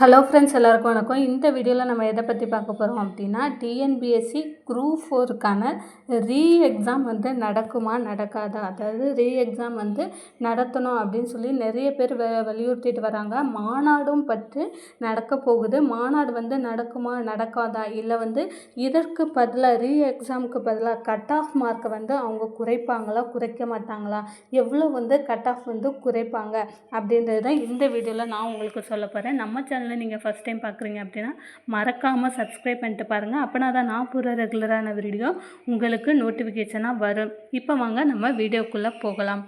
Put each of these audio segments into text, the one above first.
Hello friends எல்லாருக்கும் வணக்கம். இந்த வீடியோவில் நம்ம எதை பற்றி பார்க்க போகிறோம் அப்படின்னா டிஎன்பிஎஸ்சி குரூப் ஃபோருக்கான ரீ எக்ஸாம் வந்து நடக்குமா நடக்காதா? அதாவது ரீ எக்ஸாம் வந்து நடத்தணும் அப்படின்னு சொல்லி நிறைய பேர் வெ வலியுறுத்திட்டு வராங்க. மாநாடும் பற்றி நடக்க போகுது. மாநாடு வந்து நடக்குமா நடக்காதா? இல்லை வந்து இதற்கு பதிலாக ரீ எக்ஸாமுக்கு பதிலாக கட் ஆஃப் மார்க்கை வந்து அவங்க குறைப்பாங்களா குறைக்க மாட்டாங்களா? எவ்வளோ வந்து கட் ஆஃப் வந்து குறைப்பாங்க அப்படின்றது தான் இந்த வீடியோவில் நான் உங்களுக்கு சொல்ல போகிறேன் நம்ம சேனல் சேனலை நீங்கள் ஃபஸ்ட் டைம் பார்க்குறீங்க அப்படின்னா மறக்காமல் சப்ஸ்கிரைப் பண்ணிட்டு பாருங்கள் அப்போனா தான் நான் போகிற ரெகுலரான வீடியோ உங்களுக்கு நோட்டிஃபிகேஷனாக வரும். இப்போ வாங்க நம்ம வீடியோக்குள்ளே போகலாம்.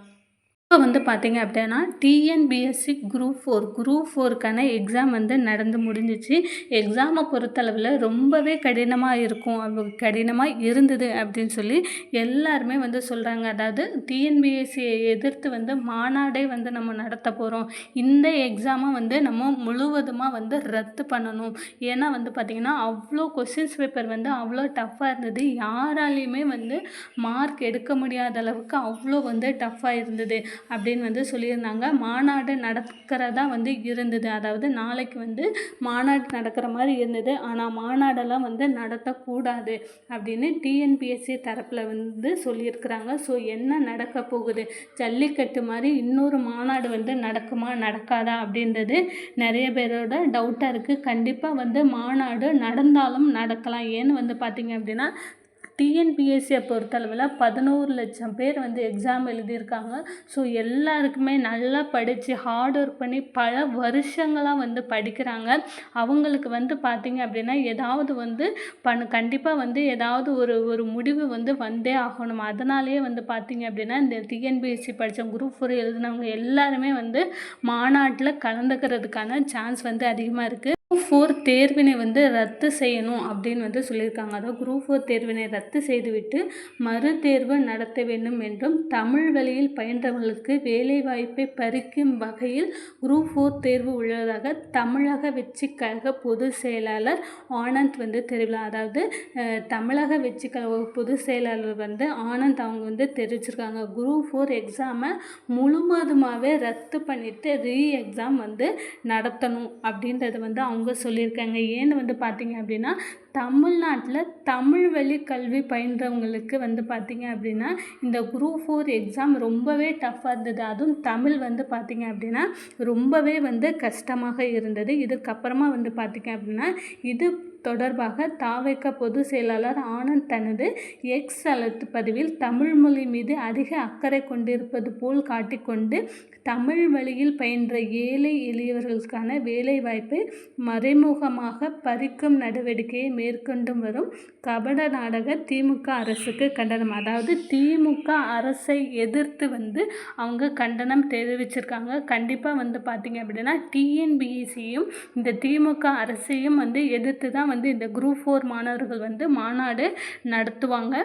இப்போ வந்து பார்த்திங்க அப்படின்னா டிஎன்பிஎஸ்சி குரூப் ஃபோர் குரூப் ஃபோருக்கான எக்ஸாம் வந்து நடந்து முடிஞ்சிச்சு. எக்ஸாமை பொறுத்தளவில் ரொம்பவே கடினமாக இருக்கும். கடினமாக இருந்தது அப்படின்னு சொல்லி எல்லாருமே வந்து சொல்கிறாங்க அதாவது டிஎன்பிஎஸ்சியை எதிர்த்து வந்து மாநாடே வந்து நம்ம நடத்த போகிறோம் இந்த எக்ஸாமை வந்து நம்ம முழுவதுமாக வந்து ரத்து பண்ணணும். ஏன்னா வந்து பார்த்திங்கன்னா அவ்வளோ கொஸ்டின்ஸ் பேப்பர் வந்து அவ்வளோ டஃப்பாக இருந்தது. யாராலையுமே வந்து மார்க் எடுக்க முடியாத அளவுக்கு அவ்வளோ வந்து டஃப்பாக இருந்தது. அப்படின்னு வந்து சொல்லியிருந்தாங்க. மாநாடு நடக்கிறதா வந்து இருந்தது. அதாவது நாளைக்கு வந்து மாநாடு நடக்கிற மாதிரி இருந்தது. ஆனால் மாநாடெல்லாம் வந்து நடத்தக்கூடாது அப்படின்னு டிஎன்பிஎஸ்சி தரப்பில் வந்து சொல்லியிருக்கிறாங்க. ஸோ என்ன நடக்க போகுது? ஜல்லிக்கட்டு மாதிரி இன்னொரு மாநாடு வந்து நடக்குமா? நடக்காதா? அப்படின்றது நிறைய பேரோட டவுட்டாக இருக்குது கண்டிப்பாக வந்து மாநாடு நடந்தாலும் நடக்கலாம். ஏன்னு வந்து பார்த்திங்க அப்படின்னா டிஎன்பிஎஸ்சியை பொறுத்தளவில் பதினோரு லட்சம் பேர் வந்து எக்ஸாம் எழுதியிருக்காங்க. ஸோ எல்லாருக்குமே நல்லா படித்து ஹார்ட் ஒர்க் பண்ணி பல வருஷங்களாக வந்து படிக்கிறாங்க. அவங்களுக்கு வந்து பார்த்திங்க அப்படின்னா ஏதாவது வந்து பண்ண கண்டிப்பாக வந்து ஏதாவது ஒரு ஒரு முடிவு வந்து வந்தே ஆகணும். அதனாலேயே வந்து பார்த்திங்க அப்படின்னா இந்த டிஎன்பிஎஸ்சி படித்த குரூப் ஃபோர் எழுதினவங்க எல்லாருமே வந்து மாநாட்டில் கலந்துக்கிறதுக்கான சான்ஸ் வந்து அதிகமாக இருக்குது ஃபோர் தேர்வினை வந்து ரத்து செய்யணும் அப்படின்னு வந்து சொல்லியிருக்காங்க. அதாவது குரூப் ஃபோர் தேர்வினை ரத்து செய்துவிட்டு மறு தேர்வு நடத்த வேண்டும் என்றும் தமிழ் வழியில் பயின்றவர்களுக்கு வேலைவாய்ப்பை பறிக்கும் வகையில் குரூப் ஃபோர் தேர்வு உள்ளதாக தமிழக வெற்றிக்கழக பொதுச் செயலாளர் ஆனந்த் வந்து தெரிவித்தார் அதாவது தமிழக வெற்றிக்கழக கழக பொதுச் செயலாளர் வந்து ஆனந்த் அவங்க வந்து தெரிவிச்சிருக்காங்க. குரூப் ஃபோர் எக்ஸாமை முழுவதுமாகவே ரத்து பண்ணிவிட்டு ரீ எக்ஸாம் வந்து நடத்தணும் அப்படின்றத வந்து அவங்க அவங்க சொல்லியிருக்காங்க. ஏன்னு வந்து பார்த்திங்க அப்படின்னா தமிழ்நாட்டில் தமிழ் வழி கல்வி பயின்றவங்களுக்கு வந்து பார்த்திங்க அப்படின்னா இந்த குரூப் ஃபோர் எக்ஸாம் ரொம்பவே டஃப்பாக இருந்தது. அதுவும் தமிழ் வந்து பார்த்திங்க அப்படின்னா ரொம்பவே வந்து கஷ்டமாக இருந்தது. இதுக்கப்புறமா வந்து பார்த்திங்க அப்படின்னா இது தொடர்பாக தாவைக்க பொதுச் செயலாளர் ஆனந்த் தனது எக்ஸ் அலத்து பதிவில் தமிழ் மொழி மீது அதிக அக்கறை கொண்டிருப்பது போல் காட்டிக்கொண்டு தமிழ் வழியில் பயின்ற ஏழை எளியவர்களுக்கான வேலைவாய்ப்பை மறைமுகமாக பறிக்கும் நடவடிக்கையை மேற்கொண்டு வரும் கபட நாடக திமுக அரசுக்கு கண்டனம். அதாவது திமுக அரசை எதிர்த்து வந்து அவங்க கண்டனம் தெரிவிச்சிருக்காங்க. கண்டிப்பாக வந்து பார்த்திங்க அப்படின்னா டிஎன்பிஎஸ்சியும் இந்த திமுக அரசையும் வந்து எதிர்த்து தான் வந்து இந்த குரூப் ஃபோர் மாணவர்கள் வந்து மாநாடு நடத்துவாங்க.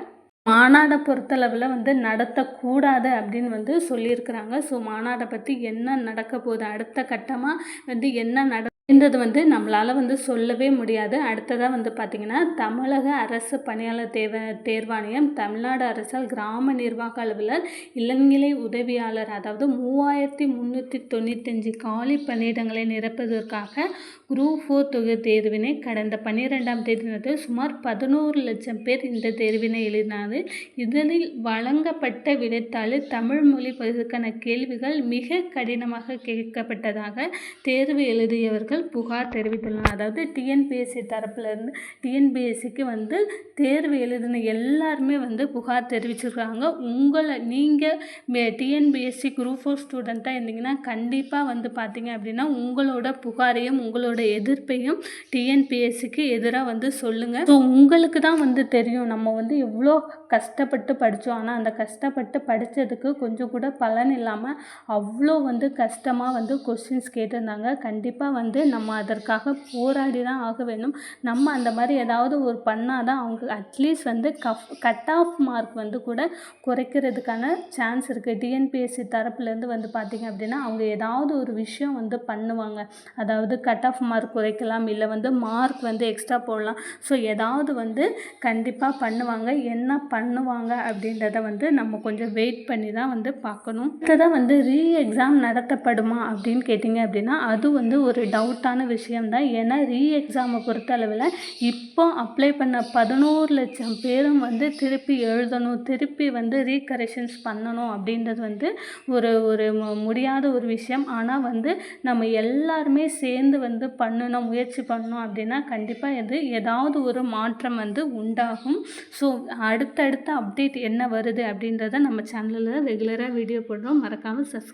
மாநாடை பொறுத்தளவில் வந்து நடத்தக்கூடாது அப்படின்னு வந்து சொல்லியிருக்கிறாங்க. ஸோ மாநாடை பற்றி என்ன நடக்க போகுது? அடுத்த கட்டமாக வந்து என்ன நட அப்படின்றது வந்து நம்மளால் வந்து சொல்லவே முடியாது. அடுத்ததாக வந்து பார்த்திங்கன்னா தமிழக அரசு பணியாளர் தேர்வ தேர்வாணையம் தமிழ்நாடு அரசால் கிராம நிர்வாக அலுவலர் இளநிலை உதவியாளர் அதாவது மூவாயிரத்தி முந்நூற்றி தொண்ணூத்தஞ்சு காலி பணியிடங்களை நிரப்புவதற்காக குரூப் ஃபோர் தொகை தேர்வினை கடந்த பன்னிரெண்டாம் தேதி நடந்த சுமார் பதினோரு லட்சம் பேர் இந்த தேர்வினை எழுதினார். இதனில் வழங்கப்பட்ட விடைத்தாளில் தமிழ் மொழி பதிவுக்கான கேள்விகள் மிக கடினமாக கேட்கப்பட்டதாக தேர்வு எழுதியவர்கள் புகார் தெரிவித்துள்ளனர். அதாவது டிஎன்பிஎஸ்சி தரப்புலேருந்து டிஎன்பிஎஸ்சிக்கு வந்து தேர்வு எழுதின எல்லாருமே வந்து புகார் தெரிவிச்சிருக்காங்க. உங்களை நீங்கள் டிஎன்பிஎஸ்சி குரூப் ஃபோர் ஸ்டூடெண்ட்டாக இருந்தீங்கன்னா கண்டிப்பாக வந்து பார்த்தீங்க அப்படின்னா உங்களோட புகாரையும் உங்களோட எதிர்ப்பையும் டிஎன்பிஎஸ்சிக்கு எதிராக வந்து சொல்லுங்கள் ஸோ உங்களுக்கு தான் வந்து தெரியும் நம்ம வந்து எவ்வளோ கஷ்டப்பட்டு படித்தோம் ஆனால் அந்த கஷ்டப்பட்டு படித்ததுக்கு கொஞ்சம் கூட பலன் இல்லாமல் அவ்வளோ வந்து கஷ்டமாக வந்து கொஸ்டின்ஸ் கேட்டிருந்தாங்க. கண்டிப்பாக வந்து நம்ம அதற்காக போராடி தான் ஆக வேண்டும். நம்ம அந்த மாதிரி ஏதாவது ஒரு பண்ணால் தான் அவங்க அட்லீஸ்ட் வந்து கஃப் கட் ஆஃப் மார்க் வந்து கூட குறைக்கிறதுக்கான சான்ஸ் இருக்குது டிஎன்பிஎஸ்சி தரப்புலேருந்து வந்து பார்த்திங்க அப்படின்னா அவங்க ஏதாவது ஒரு விஷயம் வந்து பண்ணுவாங்க. அதாவது கட் ஆஃப் மார்க் குறைக்கலாம் இல்லை வந்து மார்க் வந்து எக்ஸ்ட்ரா போடலாம். ஸோ ஏதாவது வந்து கண்டிப்பாக பண்ணுவாங்க. என்ன பண்ணுவாங்க அப்படின்றத வந்து நம்ம கொஞ்சம் வெயிட் பண்ணி தான் வந்து பார்க்கணும். அடுத்ததாக வந்து ரீ எக்ஸாம் நடத்தப்படுமா அப்படின்னு கேட்டிங்க அப்படின்னா அது வந்து ஒரு டவுட் டவுட்டான விஷயம்தான். ஏன்னா ரீ எக்ஸாமை பொறுத்தளவில் இப்போ அப்ளை பண்ண பதினோரு லட்சம் பேரும் வந்து திருப்பி எழுதணும் திருப்பி வந்து ரீகரெக்ஷன்ஸ் பண்ணணும் அப்படின்றது வந்து ஒரு ஒரு முடியாத ஒரு விஷயம். ஆனால் வந்து நம்ம எல்லாருமே சேர்ந்து வந்து பண்ணணும் முயற்சி பண்ணணும் அப்படின்னா கண்டிப்பாக இது ஏதாவது ஒரு மாற்றம் வந்து உண்டாகும். ஸோ அடுத்தடுத்த அப்டேட் என்ன வருது அப்படின்றத நம்ம சேனலில் ரெகுலராக வீடியோ போடுறோம். மறக்காமல் சப்ஸ்கிரைப்